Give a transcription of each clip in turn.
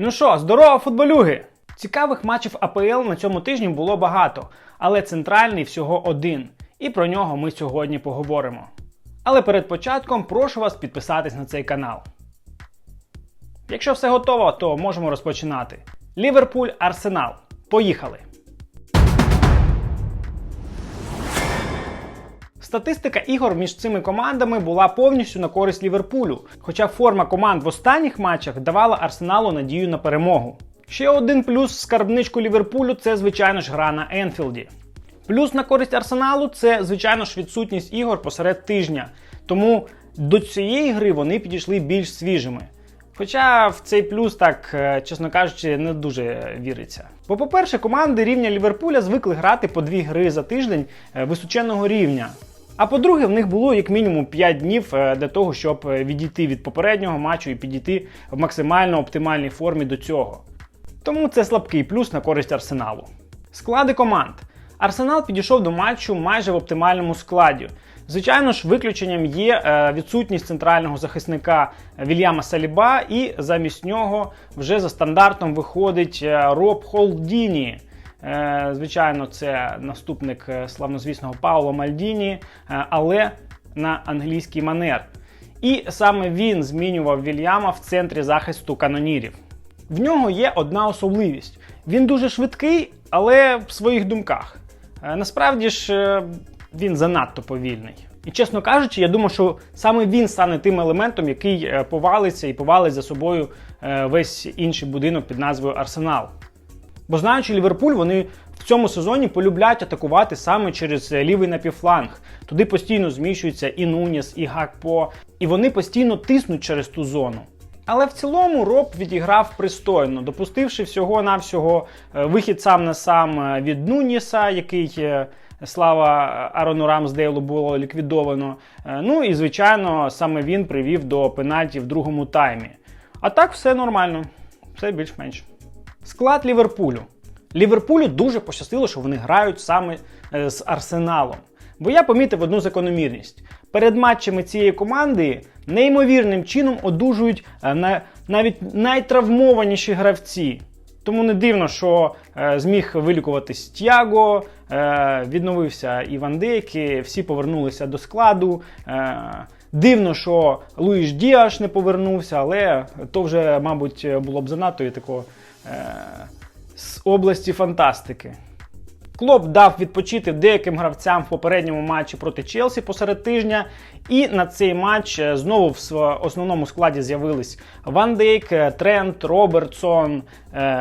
Ну що, здорово, футболюги! Цікавих матчів АПЛ на цьому тижні було багато, але центральний всього один. І про нього ми сьогодні поговоримо. Але перед початком прошу вас підписатись на цей канал. Якщо все готово, то можемо розпочинати. Ліверпуль Арсенал. Поїхали! Статистика ігор між цими командами була повністю на користь Ліверпулю, хоча форма команд в останніх матчах давала Арсеналу надію на перемогу. Ще один плюс в скарбничку Ліверпулю це, звичайно ж, гра на Енфілді. Плюс на користь Арсеналу це, звичайно ж, відсутність ігор посеред тижня. Тому до цієї гри вони підійшли більш свіжими. Хоча в цей плюс, так, е, чесно кажучи, не дуже віриться. Бо, по-перше, команди рівня Ліверпуля звикли грати по дві гри за тиждень е, височенного рівня. А по-друге, в них було як мінімум 5 днів е, для того, щоб е, відійти від попереднього матчу і підійти в максимально оптимальній формі до цього. Тому це слабкий плюс на користь Арсеналу. Склади команд. Арсенал підійшов до матчу майже в оптимальному складі. Звичайно ж, виключенням є е, відсутність центрального захисника Вільяма Саліба, і замість нього вже за стандартом виходить Роб Холдіні. Е, Звичайно, це наступник е, славнозвісного Пауло Мальдіні, е, але на англійський манер. І саме він змінював Вільяма в центрі захисту канонірів. В нього є одна особливість: він дуже швидкий, але в своїх думках. Насправді ж він занадто повільний. І чесно кажучи, я думаю, що саме він стане тим елементом, який повалиться і повалить за собою весь інший будинок під назвою Арсенал. Бо знаючи Ліверпуль, вони в цьому сезоні полюблять атакувати саме через е, лівий напівфланг. Туди постійно зміщуються і Нуніс, і Гакпо, і вони постійно тиснуть через ту зону. Але в цілому Роб відіграв пристойно, допустивши всього-навсього е, вихід сам на сам е, від Нуніса, який слава Арону Рамсдейлу було ліквідовано. Ну і звичайно, саме він привів до пенальті в другому таймі. А так все нормально, все більш-менш. Склад Ліверпулю. Ліверпулю дуже пощастило, що вони грають саме е, з Арсеналом. Бо я помітив одну закономірність. Перед матчами цієї команди неймовірним чином одужують е, на- навіть найтравмованіші гравці. Тому не дивно, що е, зміг вилікуватись Тяго, відновився Іван Дейки, всі повернулися до складу. Дивно, що Луїш Діаш не повернувся, але то вже, мабуть, було б занадто і такого з області фантастики. Клоп дав відпочити деяким гравцям в попередньому матчі проти Челсі посеред тижня. І на цей матч е, знову в основному складі з'явились Ван Дейк, е, Трент, Робертсон, е,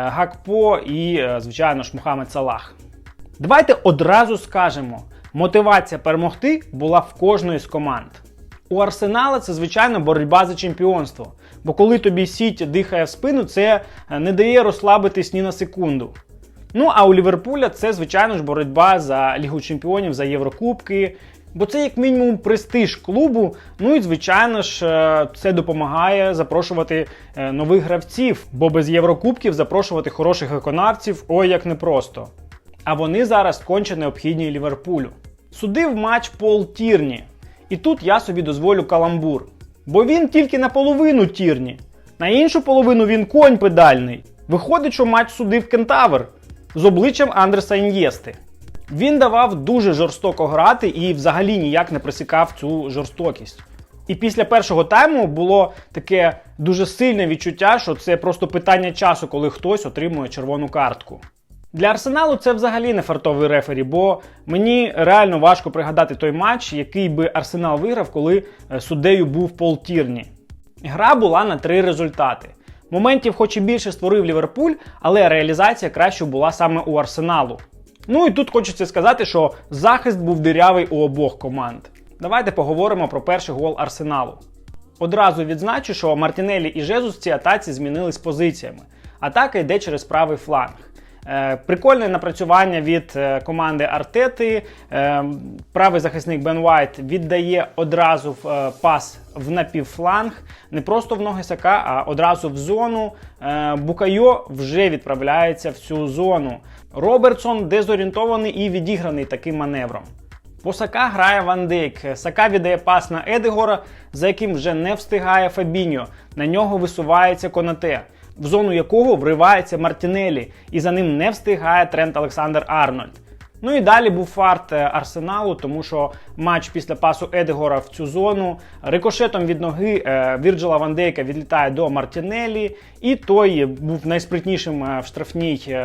Гакпо і, е, звичайно ж, Мухаммед Салах. Давайте одразу скажемо: мотивація перемогти була в кожної з команд. У Арсенала це, звичайно, боротьба за чемпіонство. Бо коли тобі сіть дихає в спину, це е, не дає розслабитись ні на секунду. Ну а у Ліверпуля це, звичайно ж, боротьба за Лігу Чемпіонів, за Єврокубки. Бо це як мінімум престиж клубу. Ну і звичайно ж, е, це допомагає запрошувати е, нових гравців, бо без Єврокубків запрошувати хороших виконавців ой як непросто. А вони зараз конче необхідні Ліверпулю. Судив матч Пол Тірні. І тут я собі дозволю каламбур. Бо він тільки наполовину тірні. На іншу половину він конь педальний. Виходить, що матч судив Кентавр з обличчям Андреса Ін'єсти. Він давав дуже жорстоко грати і взагалі ніяк не присікав цю жорстокість. І після першого тайму було таке дуже сильне відчуття, що це просто питання часу, коли хтось отримує червону картку. Для Арсеналу це взагалі не фартовий рефері, бо мені реально важко пригадати той матч, який би Арсенал виграв, коли е, суддею був Пол Тірні. Гра була на три результати. Моментів, хоч і більше створив Ліверпуль, але реалізація краще була саме у Арсеналу. Ну і тут хочеться сказати, що захист був дирявий у обох команд. Давайте поговоримо про перший гол Арсеналу. Одразу відзначу, що Мартінелі і Жезус в цій атаці змінились позиціями. Атака йде через правий фланг. Е, Прикольне напрацювання від е, команди Артети. Е, Правий захисник Бен Вайт віддає одразу в, пас в напівфланг, не просто в ноги Сака, а одразу в зону. Букайо вже відправляється в цю зону. Робертсон дезорієнтований і відіграний таким маневром. По Сака грає Ван Дейк. Сака віддає пас на Едегора, за яким вже не встигає Фабіньо. На нього висувається Конате. В зону якого вривається Мартінелі, і за ним не встигає Трент Олександр Арнольд. Ну і далі був фарт е, Арсеналу, тому що матч після пасу Едегора в цю зону рикошетом від ноги е, Вірджила Ван Дейка відлітає до Мартінелі, і той був найспритнішим е, в штрафній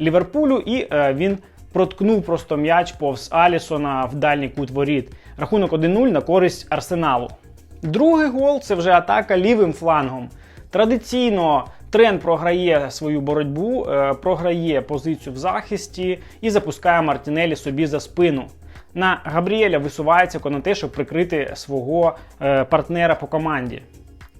Ліверпулю, і він проткнув просто м'яч повз Алісона в дальній кут воріт. Рахунок 1-0 на користь Арсеналу. Другий гол це вже атака лівим флангом. Традиційно Трен програє свою боротьбу, е, програє позицію в захисті і запускає Мартінелі собі за спину. На Габріеля висувається Конате, щоб прикрити свого е, партнера по команді.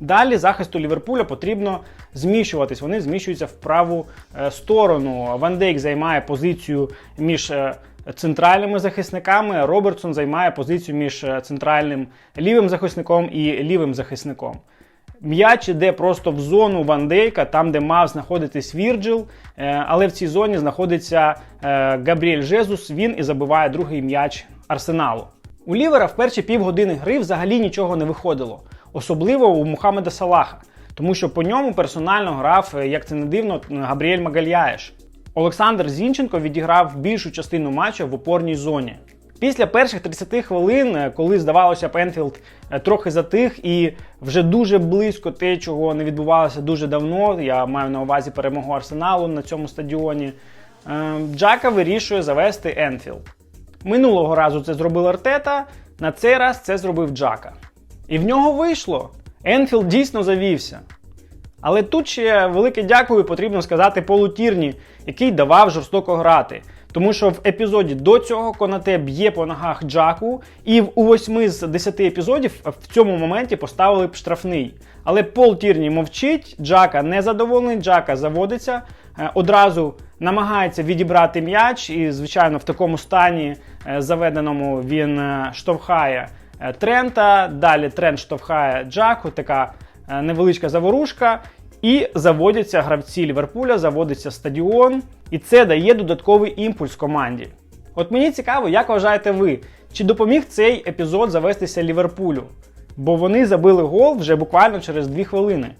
Далі захисту Ліверпуля потрібно зміщуватись. Вони зміщуються в праву е, сторону. Ван Дейк займає позицію між центральними захисниками. Робертсон займає позицію між центральним лівим захисником і лівим захисником. М'яч іде просто в зону Ван Дейка, там, де мав знаходитись Вірджил, е, але в цій зоні знаходиться е, Габріель Жезус. Він і забиває другий м'яч Арсеналу. У Лівера в перші півгодини гри взагалі нічого не виходило, особливо у Мухаммеда Салаха, тому що по ньому персонально грав, е, як це не дивно, Габріель Магальяєш. Олександр Зінченко відіграв більшу частину матчу в опорній зоні. Після перших 30 хвилин, е, коли здавалося, Пенфілд е, трохи затих і вже дуже близько те, чого не відбувалося дуже давно. Я маю на увазі перемогу Арсеналу на цьому стадіоні. е, Джака вирішує завести Енфілд. Минулого разу це зробив Артета, на цей раз це зробив Джака. І в нього вийшло. Енфілд дійсно завівся. Але тут ще велике дякую потрібно сказати Полу Тірні, який давав жорстоко грати. Тому що в епізоді до цього Конате б'є по ногах Джаку, і в- у 8 з 10 епізодів в цьому моменті поставили б штрафний. Але Пол Тірні мовчить, Джака незадоволений, Джака заводиться, е, одразу намагається відібрати м'яч, і, звичайно, в такому стані е, заведеному він е, штовхає Трента. Далі Трент штовхає Джаку, така невеличка заворушка. І заводяться гравці Ліверпуля, заводиться стадіон, і це дає додатковий імпульс команді. От мені цікаво, як вважаєте ви, чи допоміг цей епізод завестися Ліверпулю? Бо вони забили гол вже буквально через 2 хвилини.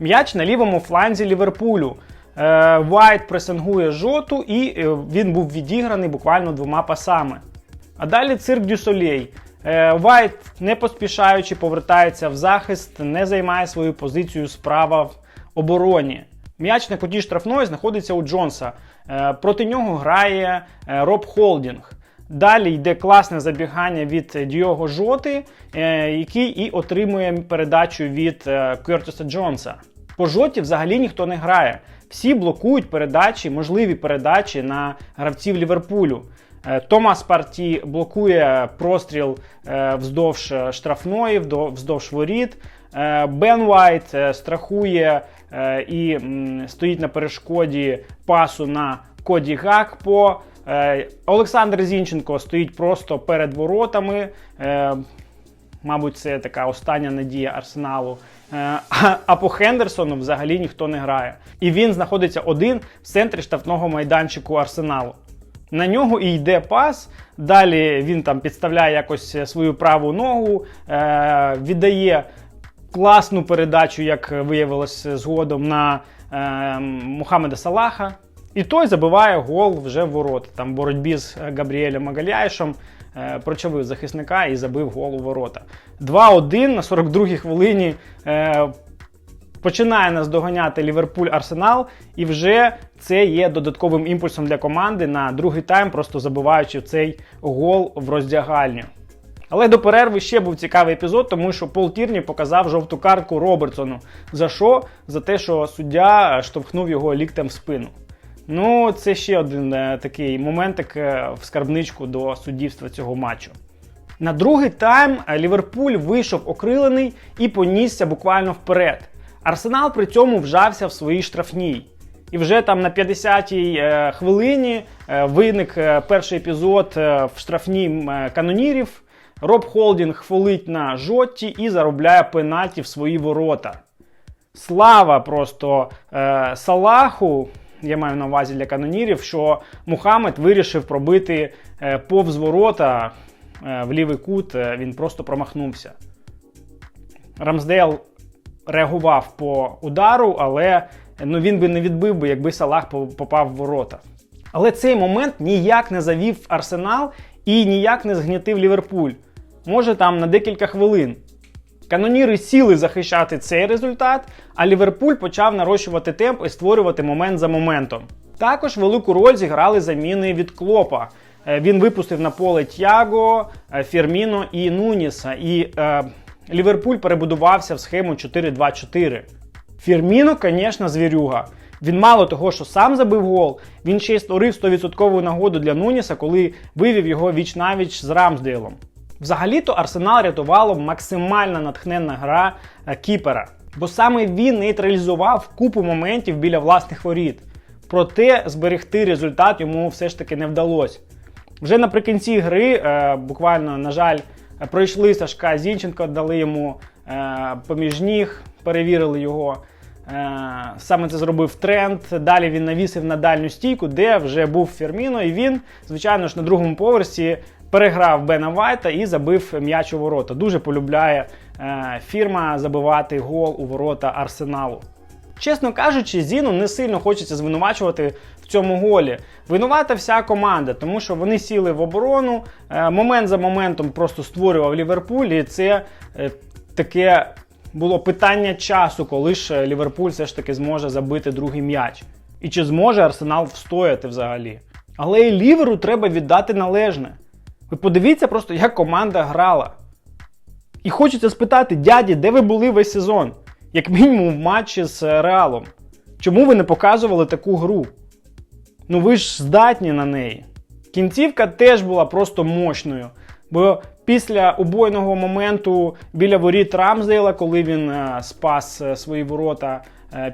М'яч на лівому фланзі Ліверпулю. Е, Вайт пресингує жоту, і е, він був відіграний буквально двома пасами. А далі цирк Дю Солей. Е, Вайт, не поспішаючи, повертається в захист, не займає свою позицію справа обороні. М'яч на куті штрафної знаходиться у Джонса. Е, Проти нього грає е, Роб Холдінг. Далі йде класне забігання від Діого Жоти, е, який і отримує передачу від Кертіса Джонса. По жоті взагалі ніхто не грає. Всі блокують передачі, можливі передачі на гравців Ліверпулю. Томас Парті блокує простріл вздовж штрафної, вздовж воріт. Бен Вайт е, страхує і стоїть на перешкоді пасу на Коді Гакпо. Е, Олександр Зінченко стоїть просто перед воротами. Е, Мабуть, це така остання надія арсеналу. Е, А, по Хендерсону взагалі ніхто не грає. І він знаходиться один в центрі штрафного майданчику арсеналу. На нього і йде пас. Далі він там підставляє якось свою праву ногу, віддає класну передачу, як виявилось згодом, на е, Мухаммеда Салаха. І той забиває гол вже в ворота. Там в боротьбі з Габріелем Магаляєшем е, прочавив захисника і забив гол у ворота. 2-1 на 42-й хвилині. Е, Починає нас доганяти Ліверпуль Арсенал, і вже це є додатковим імпульсом для команди на другий тайм, просто забиваючи цей гол в роздягальню. Але до перерви ще був цікавий епізод, тому що Пол Тірні показав жовту картку Робертсону. За що? За те, що суддя штовхнув його ліктем в спину. Ну, це ще один е, такий моментик е, в скарбничку до суддівства цього матчу. На другий тайм е, Ліверпуль вийшов окрилений і понісся буквально вперед. Арсенал при цьому вжався в своїй штрафній. І вже там на 50-й е, хвилині е, виник е, перший епізод е, в штрафній е, канонірів. Роб Холдінг фолить на жотті і заробляє пенальті в свої ворота. Слава просто е, Салаху, я маю на увазі для канонірів, що Мухаммед вирішив пробити е, повз ворота е, в лівий кут, е, він просто промахнувся. Рамсдейл реагував по удару, але ну він би не відбив би, якби Салах попав в ворота. Але цей момент ніяк не завів Арсенал і ніяк не згнітив Ліверпуль. Може там на декілька хвилин. Каноніри сіли захищати цей результат, а Ліверпуль почав нарощувати темп і створювати момент за моментом. Також велику роль зіграли заміни від Клопа. Е, Він випустив на поле Тяго, е, Ферміно і Нуніса. І е, Ліверпуль перебудувався в схему 4-2-4. Фірміно, звісно, звірюга. Він мало того, що сам забив гол, він ще й створив 100% нагоду для Нуніса, коли вивів його віч навіч з Рамсдейлом. Взагалі-то Арсенал рятувало максимально натхненна гра е, Кіпера, бо саме він нейтралізував купу моментів біля власних воріт. Проте зберегти результат йому все ж таки не вдалося. Вже наприкінці гри, е, буквально, на жаль, пройшли Сашка Зінченко, дали йому е, поміж ніг, перевірили його. Саме це зробив тренд. Далі він навісив на дальню стійку, де вже був Ферміно, і він, звичайно ж, на другому поверсі переграв Бена Вайта і забив м'яч у ворота. Дуже полюбляє е, фірма забивати гол у ворота Арсеналу. Чесно кажучи, Зіну не сильно хочеться звинувачувати в цьому голі. Винувата вся команда, тому що вони сіли в оборону, е, момент за моментом просто створював Ліверпуль, і це е, таке було питання часу, коли ж Ліверпуль все ж таки зможе забити другий м'яч. І чи зможе Арсенал встояти взагалі. Але і Ліверу треба віддати належне. Ви подивіться просто, як команда грала. І хочеться спитати, дяді, де ви були весь сезон? Як мінімум в матчі з е, Реалом. Чому ви не показували таку гру? Ну ви ж здатні на неї. Кінцівка теж була просто мощною. Бо після убойного моменту біля воріт Рамсдейла, коли він е, спас е, свої ворота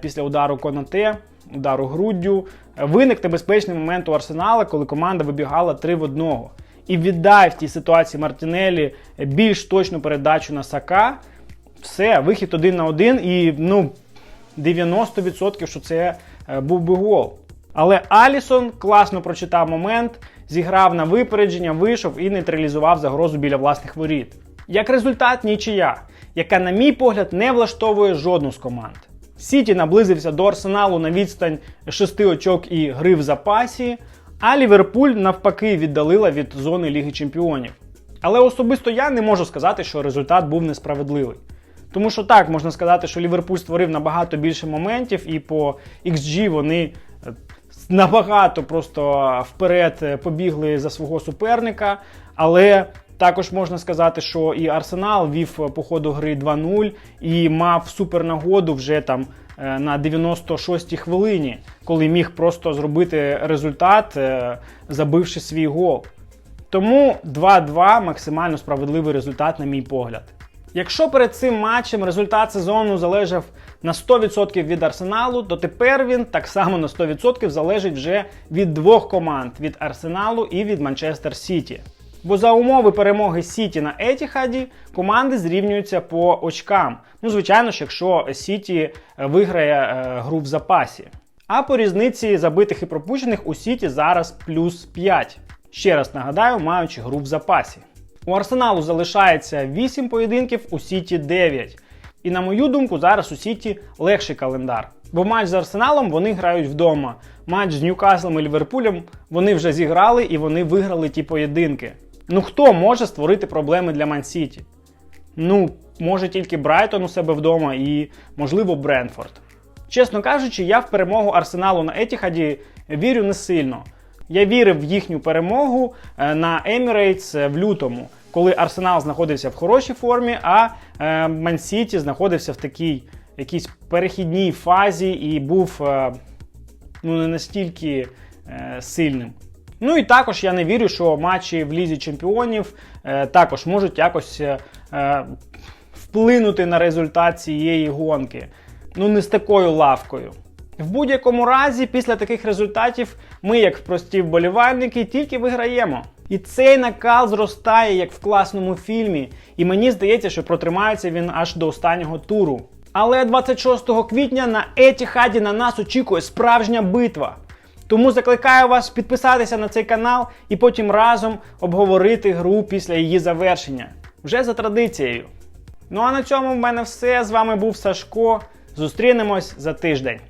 після удару Конате, удару груддю, виник небезпечний момент у Арсенала, коли команда вибігала 3 в 1. І віддай в тій ситуації Мартінелі більш точну передачу на Сака. Все, вихід один на один, і ну 90% що це е, був би гол. Але Алісон класно прочитав момент, зіграв на випередження, вийшов і нейтралізував загрозу біля власних воріт. Як результат, нічия, яка, на мій погляд, не влаштовує жодну з команд. Сіті наблизився до Арсеналу на відстань 6 очок і гри в запасі, а Ліверпуль навпаки віддалила від зони Ліги Чемпіонів. Але особисто я не можу сказати, що результат був несправедливий. Тому що так, можна сказати, що Ліверпуль створив набагато більше моментів, і по XG вони е, набагато просто вперед е, побігли за свого суперника. Але також можна сказати, що і Арсенал вів е, по ходу гри 2-0 і мав супернагоду вже там на 96-й хвилині, коли міг просто зробити результат, е, забивши свій гол. Тому 2-2 максимально справедливий результат, на мій погляд. Якщо перед цим матчем результат сезону залежав на 100% від Арсеналу, то тепер він так само на 100% залежить вже від двох команд: від Арсеналу і від Манчестер Сіті. Бо за умови перемоги Сіті на Етіхаді команди зрівнюються по очкам. Ну, звичайно ж, якщо Сіті е, виграє е, гру в запасі. А по різниці забитих і пропущених у Сіті зараз плюс 5. Ще раз нагадаю, маючи гру в запасі. У Арсеналу залишається 8 поєдинків, у Сіті 9. І на мою думку, зараз у Сіті легший календар. Бо матч з Арсеналом вони грають вдома. Матч з Ньюкаслом і Ліверпулем вони вже зіграли і вони виграли ті поєдинки. Ну хто може створити проблеми для Ман-Сіті? Ну, може тільки Брайтон у себе вдома і, можливо, Бренфорд. Чесно кажучи, я в перемогу Арсеналу на Етіхаді вірю не сильно. Я вірив в їхню перемогу е, на Емірейтс в лютому, коли Арсенал знаходився в хорошій формі, а е, Ман-Сіті знаходився в такій якійсь перехідній фазі і був е, ну, не настільки е, сильним. Ну і також я не вірю, що матчі в Лізі Чемпіонів е, також можуть якось е, е, вплинути на результат цієї гонки. Ну, не з такою лавкою. В будь-якому разі, після таких результатів, ми, як прості вболівальники, тільки виграємо. І цей накал зростає, як в класному фільмі, і мені здається, що протримається він аж до останнього туру. Але 26 квітня на Етіхаді на нас очікує справжня битва. Тому закликаю вас підписатися на цей канал і потім разом обговорити гру після її завершення. Вже за традицією. Ну а на цьому в мене все. З вами був Сашко. Зустрінемось за тиждень.